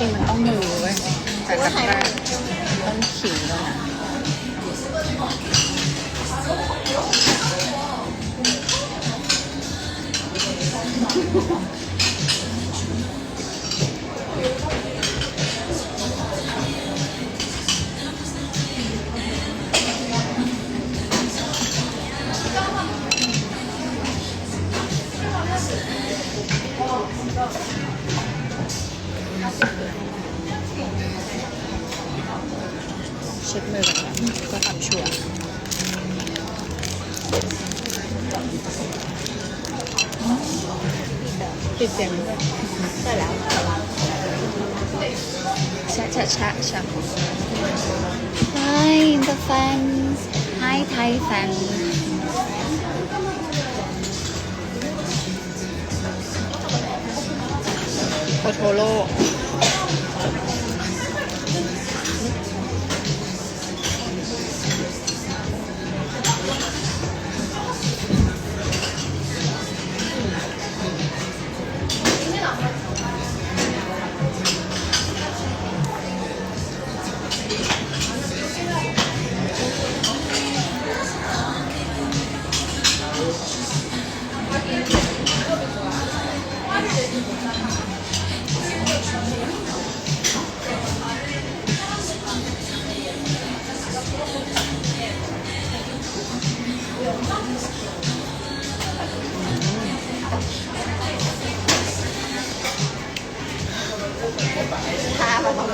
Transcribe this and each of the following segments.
ริงๆมันต้องมือเว้ยแต่ครั้งแรกต้องขิงแล้วนะ ช็ดมือก่อนนะก็ทำชัวร์ปิดเสียงด้วยได้แล้วชะชะชะชะ Hi the fans Hi Thai fans โคโทโร่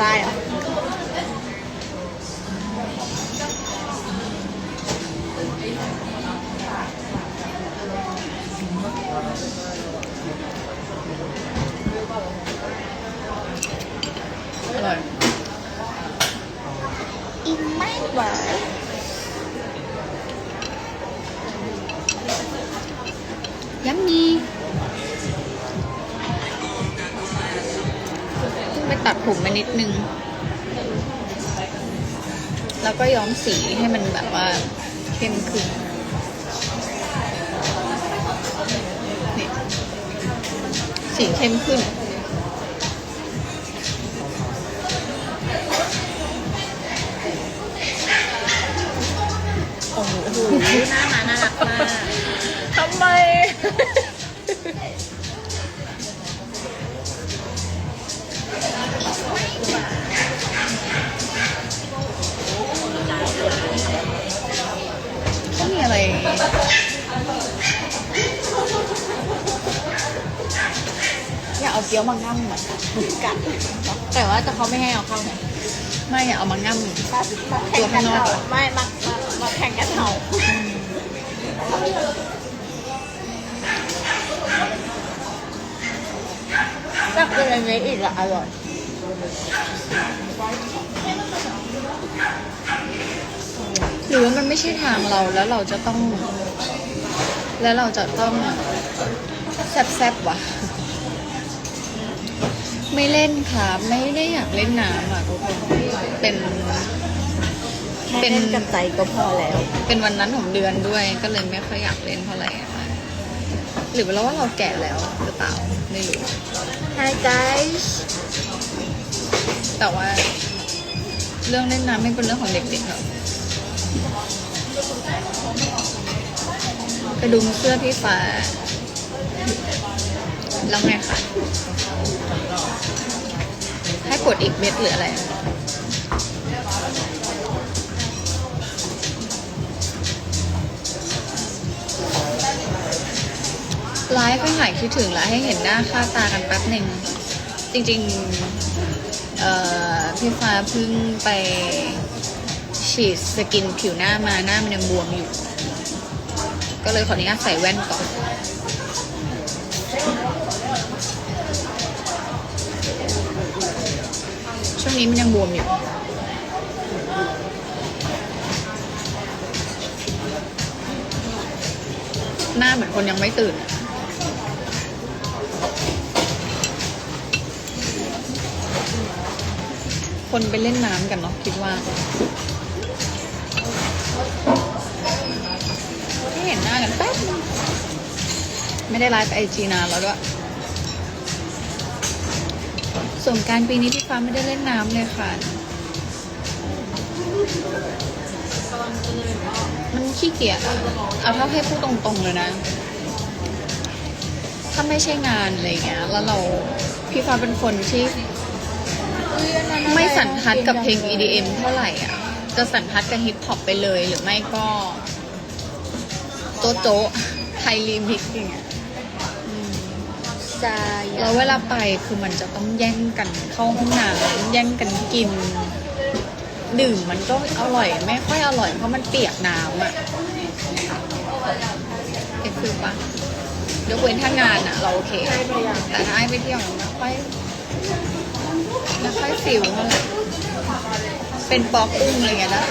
ทาม แล้วก็ย้อมสีให้มันแบบว่าเข้มขึ้นนี่สีเข้มขึ้นโอ้โหหน้ามาน่ารักมากทำไม อะไรอยากเอาเกี๊ยวมาง่ำอะกัดแต่ว่าแต่เขาไม่ให้เอาเข้าไงไม่อยากเอามาง่ำมามาแข่งกันเห่าไม่มามามาแข่งกันเห่าตักเป็นอันนี้อีกอะอร่อย หรือว่ามันไม่ใช่ทางเราแล้วเราจะต้อง แล้วเราจะต้องแซบๆวะไม่เล่นครับไม่ได้อยากเล่นน้ำอะทุกคนเป็นแค่เป็นเล่นกับใจก็พอแล้ว เป็นวันนั้นของเดือนด้วยก็เลยไม่ค่อยอยากเล่นเท่าไหร่อะค่ะหรือว่าเราแก่แล้วหรือเปล่าไม่รู้ Hi guys แต่ว่าเรื่องเล่นน้ำไม่เป็นเรื่องของเด็กๆหรอก กระดุมเสื้อพี่ฟ้า แล้วไงคะ ให้กดอีกเม็ดหรืออะไรไลฟ์ให้หายคิดถึงแล้วให้เห็นหน้าค่าตากันแป๊บหนึ่ง จริงๆ เอ่อ พี่ฟ้าเพิ่งไป ฉีดสกินผิวหน้ามาหน้ามันยังบวมอยู่ ก็เลยขออนุญาตใส่แว่นก่อนช่วงนี้มันยังบวมอยู่หน้าเหมือนคนยังไม่ตื่น คนไปเล่นน้ำกันเนาะคิดว่า น้ากันแป๊บนึงไม่ได้ไลฟ์ไอจีนานแล้วด้วยสงการปีนี้พี่ฟ้าไม่ได้เล่นน้ำเลยค่ะ มันขี้เกียจอะเอาเท่าให้พูดตรงๆเลยนะ ถ้าไม่ใช่งานอะไรเงี้ย แล้วเราพี่ฟ้าเป็นคนที่ไม่สันทัดกับเพลง EDM เท่าไหร่อะ จะสันทัดกับฮิปฮอปไปเลยหรือไม่ก็ โจ๊ะโจ๊ะไทยรีมิกอย่างเงี้ยใจแล้วเวลาไปคือมันจะต้องแย่งกันเข้าห้องน้ำแย่งกันกิน ดื่มมันก็อร่อย ไม่ค่อยอร่อยเพราะมันเปียกน้ำอะเอ็คือปะยกเว้นถ้างานอะ เราโอเค แต่ถ้าไอ้ไปเที่ยวไม่ค่อยไม่ค่อยฟิลเท่าไหร่เป็นปอกกุ้งอะไรเงี้ยนะ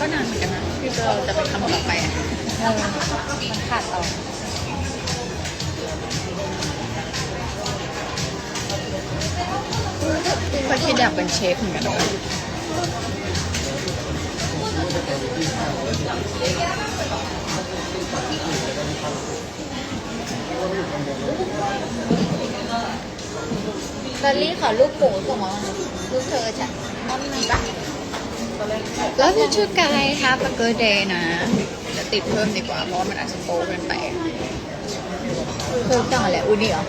ก็นานเหมือนกันนะที่เราจะไปทำต่อไปอะเออมันขาดต่อ ก็คิดอยากเป็นเชฟเหมือนกันนะลอลลี่ขอรูปหมูส่งมาหน่อยรูปเธอจ้ะน้ำมีปะแล้วพี่ชื่อกาย Have a good day นะเดี๋ยวติดเพิ่มดีกว่าเพราะว่ามันอาจจะโป๊เกินไปเธอสั่งอะไรอูนี่เหรอ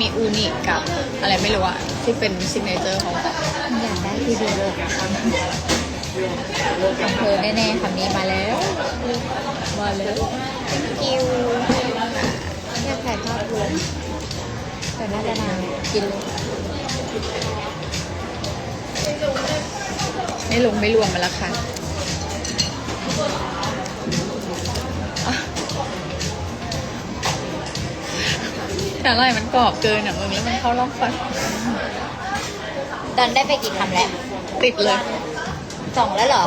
มีอูนิกับอะไรไม่รู้อะที่เป็นซิกเนเจอร์ของเขาอยากได้ทีเดียวเลยของเธอแน่ๆคำนี้มาแล้ว มาแล้ว thank you อยากถ่ายภาพรวมแต่น่าจะนานกินเลยไม่ลงไม่รวมมาแล้วค่ะอะ แต่อะไรมันกรอบเกินอะมึงแล้วมันเข้าร่องฟันตอนได้ไปกี่คำแล้วติดเลยสองแล้วเหรอ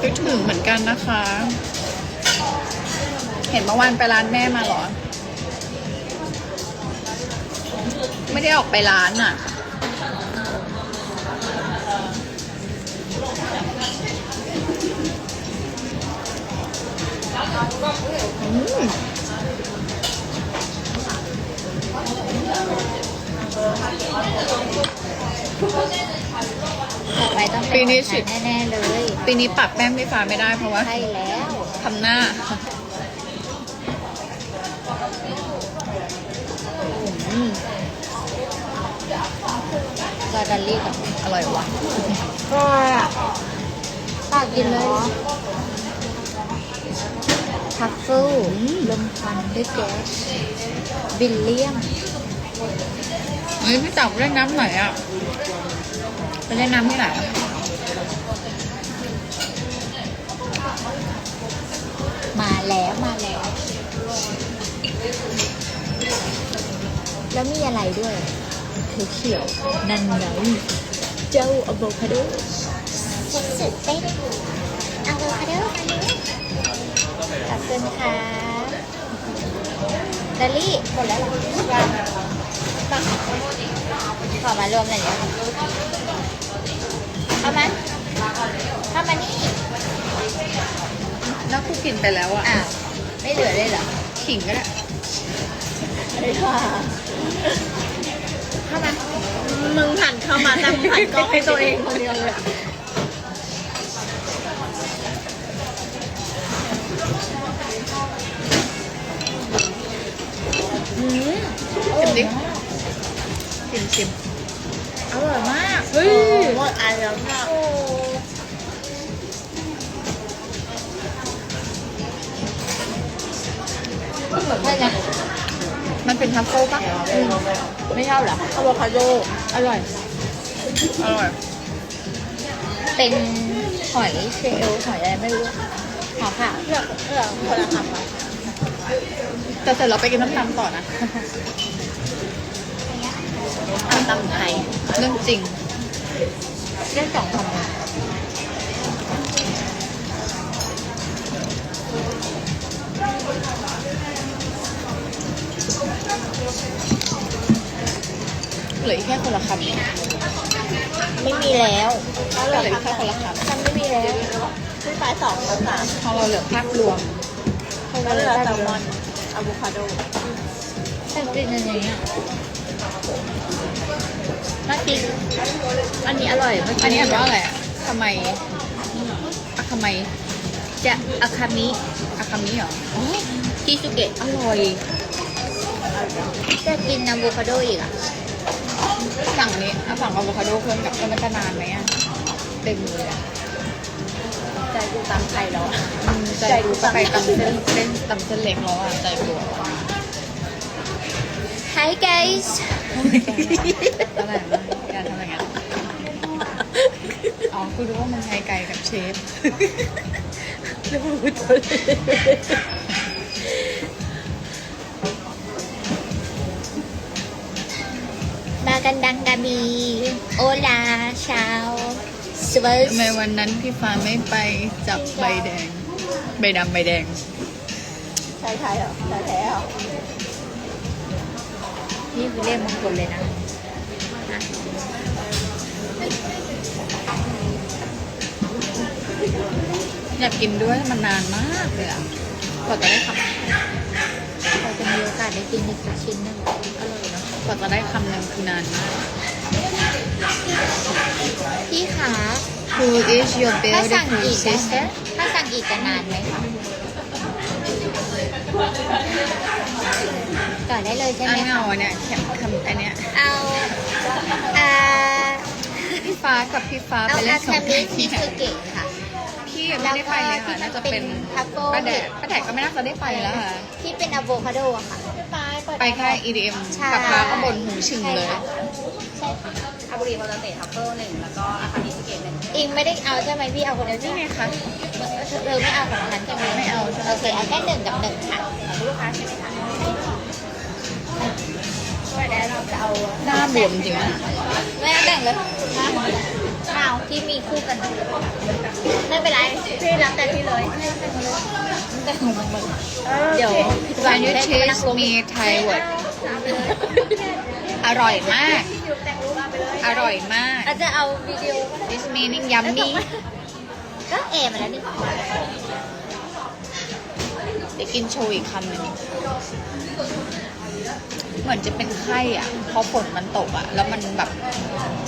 คิดถึงเหมือนกันนะคะ เห็นเมื่อวานไปร้านแม่มาเหรอ ไม่ได้ออกไปร้านอะ ต่อไปต้องปีเป็นนี้ของสิฉันแน่ๆเลยปีนี้ปรับแป้งพี่ฟ้าไม่ได้เพราะว่าใช่แล้วทำหน้าอืมลอลลี่กับอร่อยวะก็ปากกินเลย ทัฟเฟิลลมควันด้วยแก๊สบิลเลียมเฮ้ยพี่จับเล่นน้ำไหนอะ ไปเล่นน้ำที่ไหนอะมาแล้วมาแล้ว แล้วมีอะไรด้วยเขียวๆนั่นไงเจ้าอะโวคาโดสุดเต้นอะโวคาโด ขอบคุณค่ะดอลลี่หมดแล้วเหรอยังมาขอมารวมหน่อยเดี๋ยวเข้ามาเข้ามานี่แล้วกูกินไปแล้วอะอ้าวไม่เหลือเลยเหรอขิงก็ได้ไม่ค่ะเข้ามามึงหันเข้ามาแต่มึงหันกล้องให้ตัวเองคนเดียวเลย ชิมดิชิมชิมอร่อยมาก เฮ้ยหมดอันแล้วนะโอ้ใช่ไงมันเป็นทัฟเฟิลปะไม่ชอบเหรออะโวคาโดอร่อย อร่อย เป็นหอยเชลล์หอยอะไรไม่รู้หอค่ะเลือกเลือกคนละคำอะแต่เสร็จเราไปกินน้ำตำต่อนะ ตำไทยเรื่องจริงเรื่องสองคำเหลืออีกแค่คนละคำเองไม่มีแล้วเหลืออีกแค่คนละคฉันไม่มีแล้วพี่ปลายสองกับสามำพอเราเหลือภาพรวมแล้วเหลือแซลมอนอะโวคาโดแต่กินอันนี้อะ น่ากินอันนี้อร่อยเมื่ออันกี้นี้อ่านว่าอะไรอะทำไมอะทำไมจะอาคามิอะคำนี้เหรอคิสุเกะอร่อยจะกินอะโวคาโดอีกอะสั่งอันนี้เอาสั่งอะโวคาโดเพิ่มกับมันจะนานไหมอะเต็มเลยอะใจดูตามไทยแล้วอะอืมใจดูไปตำเส้นเส้นตำเส้นเล็กแล้วอะใจปวด Hi guys อะไรมากอย่าทำอย่างนั้น อ๋อคุณรู้ว่ามันไกลไกลกับเชฟมากันดังกามีโอลาชาวสวัสทำไมวันนั้นพี่ฟ้าไม่ไปจับใบแดง ใบดำใบแดง ใช่ไทยเหรอใช่แท้เหรอนี่คือเล่มมงคลเลยนะ อยากกินด้วยมันนานมากเลยอะกว่าจะได้คเราจะมีโอกาสได้กินอีกสักชิ้นหนึงอร่อยเนาะำกว่าจะได้คำหนึ่งคือนานมาก พี่คะ Who is your ถ้าสั่ง beautiful อีกนะ sister ถ้าสั่งอีกจะนานไหมคะต่อได้เลยใช่ไหอัมนคะ เอาอันเนี้ยแค่คำอันเนี้ยเอาอ่าพี่ฟ้ากับพี่ฟ้าเอาไปเล่อานสงคากมิรานต์คิที่ไหนสุเกะค่ะพี่ ยังไม่ได้ไปเลยค่ะแล้วก็น่าจะที่เป็นเป็นทัฟเฟิลป้าแดดป้าแดดก็ไม่น่าจะได้ไปแล้วค่ะ ที่เป็นอะโวคาโดอะค่ะพี่ปลายเปิดไปแค่ EDM ใช่กับพาก็บนหูฉึงเลยใช่ค่ะอาบุรีโมเดเตทัฟเฟิลหนึ่งแล้วก็อาคานิสเกตหนึ่งอิงไม่ได้เอาใช่ไหมพี่เอาคนเดียวนี่ใช่ไหมไงคะเธอไม่เอาของฉันใช่ไหมไม่เอาใช่โอเคเอาแค่หนึ่งกับหนึ่งค่ะลูกค้าใช่ไหมคะไปแดนเราจะเอาหน้าบวมจริงนะไม่เอาแบ่งเลย เอาที่มีคู่กัน ไม่เป็นไรพี่รับแต่ที่เลยแต่ของมึงเดี๋ยว Can you teach me Thai word อร่อยมาก อร่อยมากอาจจะเอาวิดีโอ This meaning yummy ก็แอมมาแล้วนี่เดี๋ยวกินโชว์อีกคำหนึ่งเหมือนจะเป็นไข้อะเพราะฝนมันตกอะ แล้วมันแบบ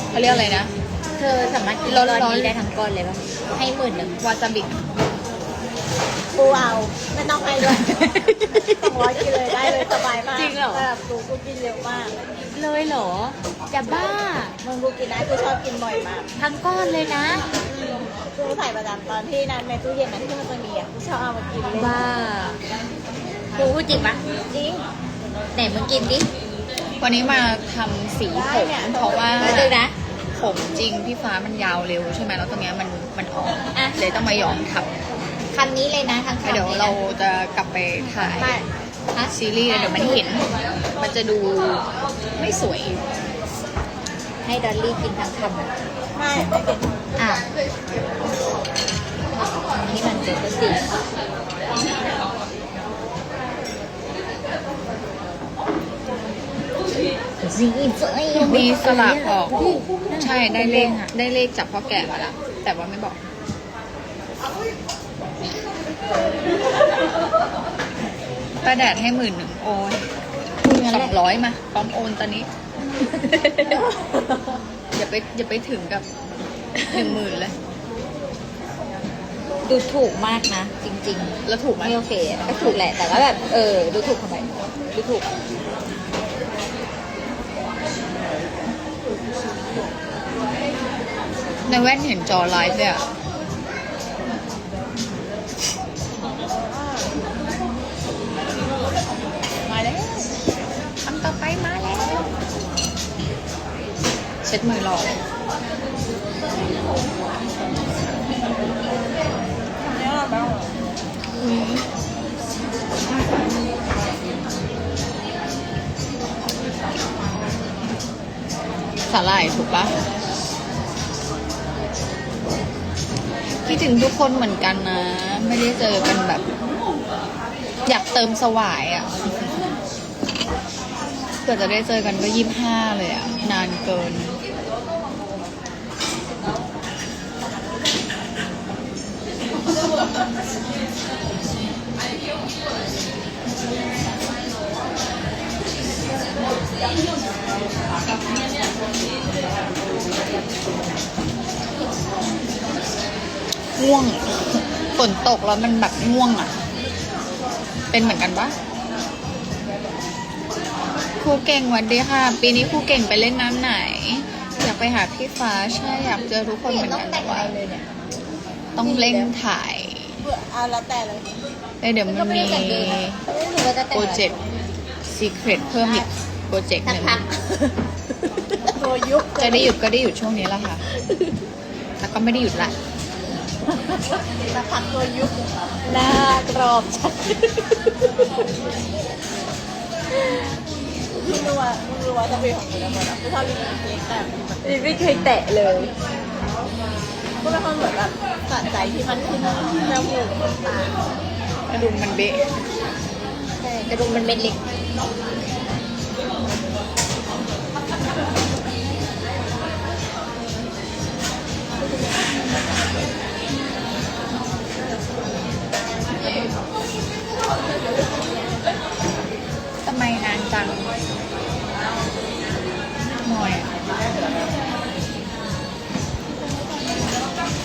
เขาเรียกอะไรนะเธ อสามารถกินร้ก้อนๆอนนี้ได้ทั้งก้อนเลยป่ะ ให้หมื่นหนึ่งวาซาบิกูเอาไม่ต้องให้ด้วยสองร้อยกินเลยได้เลยสบายมากจริงเหรอ แบบกูกูกินเร็วมากเลยเหรอ จะบ้า มึงกูกินได้กูชอบกินบ่อยมากทั้งก้อนเลยนะ กูใส่ประจำตอนที่นั้นในตู้เย็นนั้นที่มันจะมีอะกูชอบเอามากินเลยบ้ากูพูดจริงปะจริงไหนมึงกินดิวันนี้มาทำสีผมเพราะว่ามาดูนะ ผมจริงพี่ฟ้ามันยาวเร็วใช่ไหมแล้วตรงเนี้ยมันมันออกอะ เลยต้องมาย้อมทับคำนี้เลยนะทั้งแล้วคำเดี๋ยวนี้นะเราจะกลับไปถ่ายมาฮะซีรีส์แล้วเดี๋ยวมันเห็น มันจะดูไม่สวย ให้ดอลลี่กินทั้งคำอะไม่ไม่เป็นอะนี่มันเจ็ดสิสีสวย มีสลักออก ใช่ได้เลขได้เลขจากพ่อแก่มาละแต่ว่าไม่บอกป้าแดดให้หมื่นหนึ่งโอนสองร้อยมาพร้อมโอนตอนนี้ อย่าไปอย่าไปถึงกับหนึ่งหมื่นเลย ดูถูกมากนะ จริงแล้วถูกๆไหมไม่โอเคก็ถูกแหละ แต่ก็แบบ เออ ดูถูกทำไมดูถูก ในแว่นเห็นจอไลฟ์เลยอะมาแล้วคำต่อไปมาแล้ว เช็ดมือรอสาหร่ายถูกปะ ถึงทุกคนเหมือนกันนะ ไม่ได้เจอกันแบบ อยากเติมสวายอะ่ะเผื่อจะได้เจอกันก็ยี่ห้าเลยอะ่ะ นานเกิน ง่วงฝนตกแล้วมันแบบง่วงอะ เป็นเหมือนกันปะครูเก่งวันดีค่ะ ปีนี้ครูเก่งไปเล่นน้ำไหน อยากไปหาพี่ฟ้าใช่อยากเจอทุกคนเหมือนต้องกันแต่แต่งอะว่าไรเลยเนี่ยต้องเร่งถ่ายเบื่อเอาแล้วแต่เลยแล้วเดี๋ยวมันก็ไม่มีได้แต่งดีนะไม่รู้ว่าจะแต่งโปรอะไรเจกต์ซีเครตเพิ่มอีกโปรเจกต์หสักนึ่งพักตัวยุบจะได้หยุดก็ได้หยุดช่วงนี้แหละค่ะ แล้วก็ไม่ได้หยุดละ สักพักตัวยุบหน้ากรอบชัดไม่รู้ว่าไม่รู้ว่าจะเป็นของคนละคนอะไม่ชอบลิปสติกแต่ไม่เคยแตะเลยก็เป็นคนเหมือนแบบสะใจที่มันขึ้นจมูกขึ้นตากระดุมมันเบะใช่กระดุมมันเม็ดเล็กำไมนานจังหน่อยอะ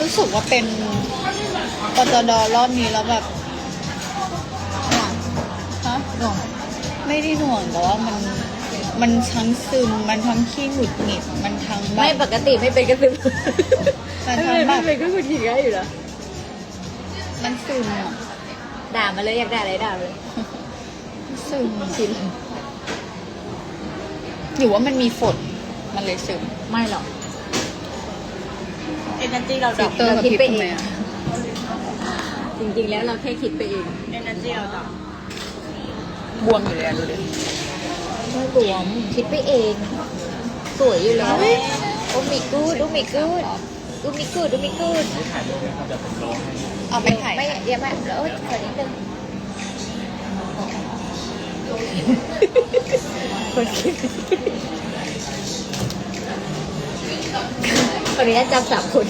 รู้สึกว่าเป็นปจดรอบนี้แล้วแบบฮะหน่วงไม่ได้หน่วงแต่ว่ามันมันทั้งซึมมันทั้งขี้หงุดหงิดมันทั้งแบไม่ปบกติไม่เป็นกระซึมมันไม่ทั้งเป็นแบไม่บเป็นก็คือขี้ง่ายอยู่แล้วมันซึมอะด่ามาเลยอยากด่าอะไรด่ามาเลย ซึมอะชิน หรือว่ามันมีฝนมันเลยซึมไม่หรอกเอเนจีเราดฟิอลกเตอร์กับคิดพิษไปทำเองไมอะจริงๆ แล้วเราแค่คิดไปเอง เอเนจีเราดอกบวมอยู่เลยอะดูดิไม่รวมคิดไปเอง สวยอยู่แล้วโอ้มิกูดโอ้มิกูดโอ้มิกูดโอ้มิกูดเอาไปถ่ายไม่เดี๋ยวไม่แล้วขอนิดนึง คนคิดคนนี้จำสามคน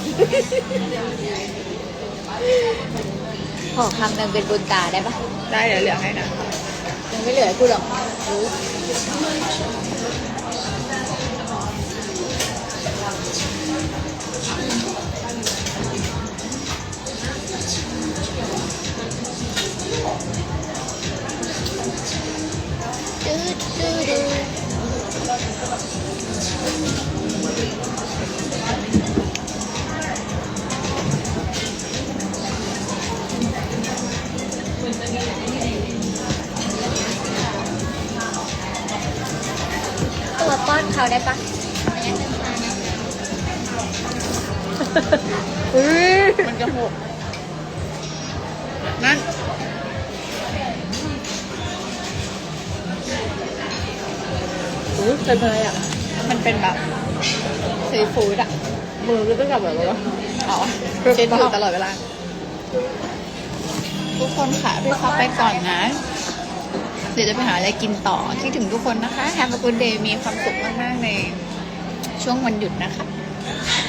ขอคำหนึ่งเป็นบุญตาได้ปะได้เดี๋ยวเหลือให้นะยังไม่เหลือให้กูหรอกรู้ดืดดืดดืด ตัวป้อนเขาได้ปะมันจะหกนั่น เป็นอะไรอะมันเป็นแบบซีฟู้ดอะมือก็ต้องกับแบบว่าอ๋อเช็ดอยู่ตลอดเวลา ทุกคนค่ะพี่ฟ้าไปก่อนนะ เดี๋ยวจะไปหาอะไรกินต่อคิดถึงทุกคนนะคะ Have a good day มีความสุขมาก ๆ ในช่วงวันหยุดนะคะเห็นไหม